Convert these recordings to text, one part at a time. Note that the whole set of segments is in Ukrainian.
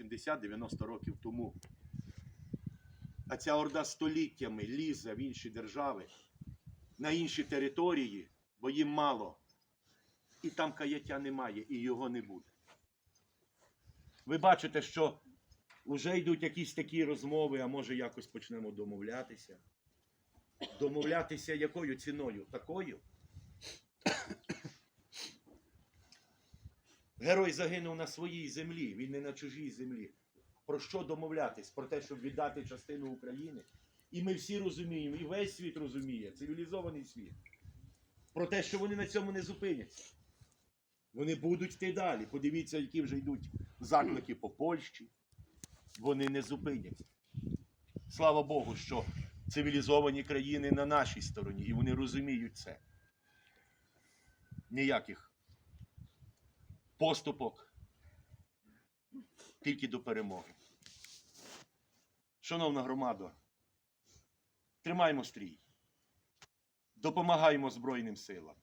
70-90 років тому. А ця орда століттями лізе в інші держави, на інші території, бо їм мало. І там каяття немає, і його не буде. Ви бачите, що вже йдуть якісь такі розмови, а може якось почнемо домовлятися. Домовлятися якою ціною? Такою. Герой загинув на своїй землі, він не на чужій землі. Про що домовлятись? Про те, щоб віддати частину України. І ми всі розуміємо, і весь світ розуміє, цивілізований світ. Про те, що вони на цьому не зупиняться. Вони будуть йти далі. Подивіться, які вже йдуть заклики по Польщі. Вони не зупиняться. Слава Богу, що цивілізовані країни на нашій стороні, і вони розуміють це. Ніяких поступок, тільки до перемоги. Шановна громада, тримаймо стрій, допомагаємо Збройним силам,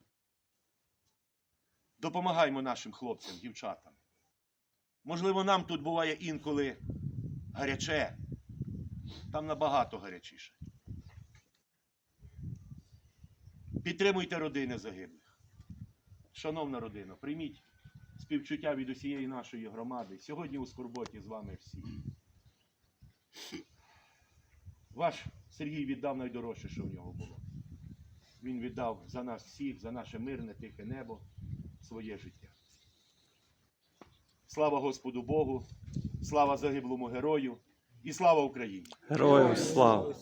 допомагаємо нашим хлопцям, дівчатам. Можливо, нам тут буває інколи гаряче, там набагато гарячіше. Підтримуйте родини загиблих. Шановна родина, прийміть співчуття від усієї нашої громади. Сьогодні у скорботі з вами всі. Ваш Сергій віддав найдорожче, що в нього було. Він віддав за нас всіх, за наше мирне, тихе небо, своє життя. Слава Господу Богу, слава загиблому герою і слава Україні! Героям слава!